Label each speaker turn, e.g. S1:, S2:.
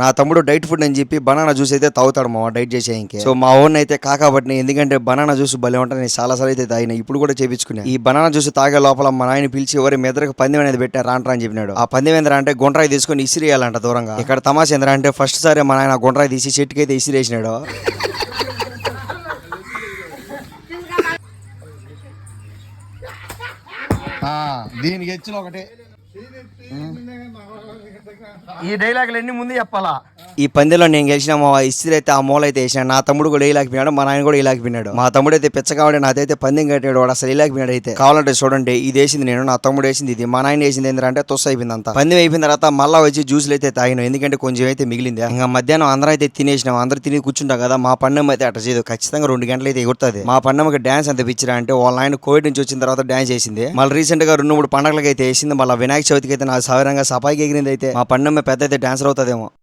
S1: నా తమ్ముడు diet food అని చెప్పి బనానా జ్యూస్ అయితే తాగుతాడు మా డైట్ చేసే ఇంకే. సో మా ఓన్ అయితే కాకాబట్టిన ఎందుకంటే బనానా జ్యూస్ భలే ఉంటుంది నేను చాలా సార్లు అయితే తాగిన ఇప్పుడు కూడా చేపించుకున్నా. ఈ బనానా జ్యూస్ తాగే లోపల మా నాయన పిలిచి ఎవరి మెదరకు పందెం అనేది పెట్టారు రాంట్రా అని చెప్పినాడు. ఆ పందెం ఏంద్రా అంటే గుండ్రాయి తీసుకొని ఇసిరేయాలంట దూరంగా. ఇక్కడ తమాషా ఏంద్రా అంటే ఫస్ట్ సారి మా నాయన గుండ్రాయి తీసి చెట్టుకి అయితే ఇసిరేసినాడు దీనికి హెచ్చిన ఒకటే. ఈ డైలాగులు ఎన్ని ముందు చెప్పాలా? ఈ పందెంలో నేను గెలిచిన మా ఇస్త్రీ అయితే ఆ మూల అయితే వేసిన నా తమ్ముడు కూడా వేయలేకపోయాడు మా నాయన కూడా ఇలాగిపోయినాడు మా తమ్ముడు అయితే పిచ్చ నాదైతే పందెం కట్టాడు వాడు అసలు వేయలేకపోయాడు అయితే. కావాలంటే చూడండి ఇది వేసింది నేను నా తమ్ముడు వేసింది ఇది మా నాయన వేసింది ఏంటంటే తొస్సు అయిపోయింది అంతా. పందెం అయిపోయిన తర్వాత మళ్ళా వచ్చి జ్యూస్లు అయితే తాగినాం ఎందుకంటే కొంచెం అయితే మిగిలింది. ఇంకా మధ్యాహ్నం అందరం అయితే తినేసినాం అందరూ తిని కూర్చుంటాం కదా మా పండెం అయితే అట్ట చేయదు ఖచ్చితంగా రెండు గంటలు అయితే ఎగురుతుంది. మా పండమ్మకి డాన్స్ ఎంత పిచ్చిరా అంటే వాళ్ళ ఆయన కోవిడ్ నుంచి వచ్చిన తర్వాత డాన్స్ చేసింది. మళ్ళీ రీసెంట్గా రెండు మూడు పండగలకి అయితే వేసింది మళ్ళీ వినాయక చవితికి అయితే నాకు సవరంగా సఫాయికి ఎగిరింది అయితే మా పండమ్మ పెద్ద అయితే డాన్సర్ అవుతుందేమో.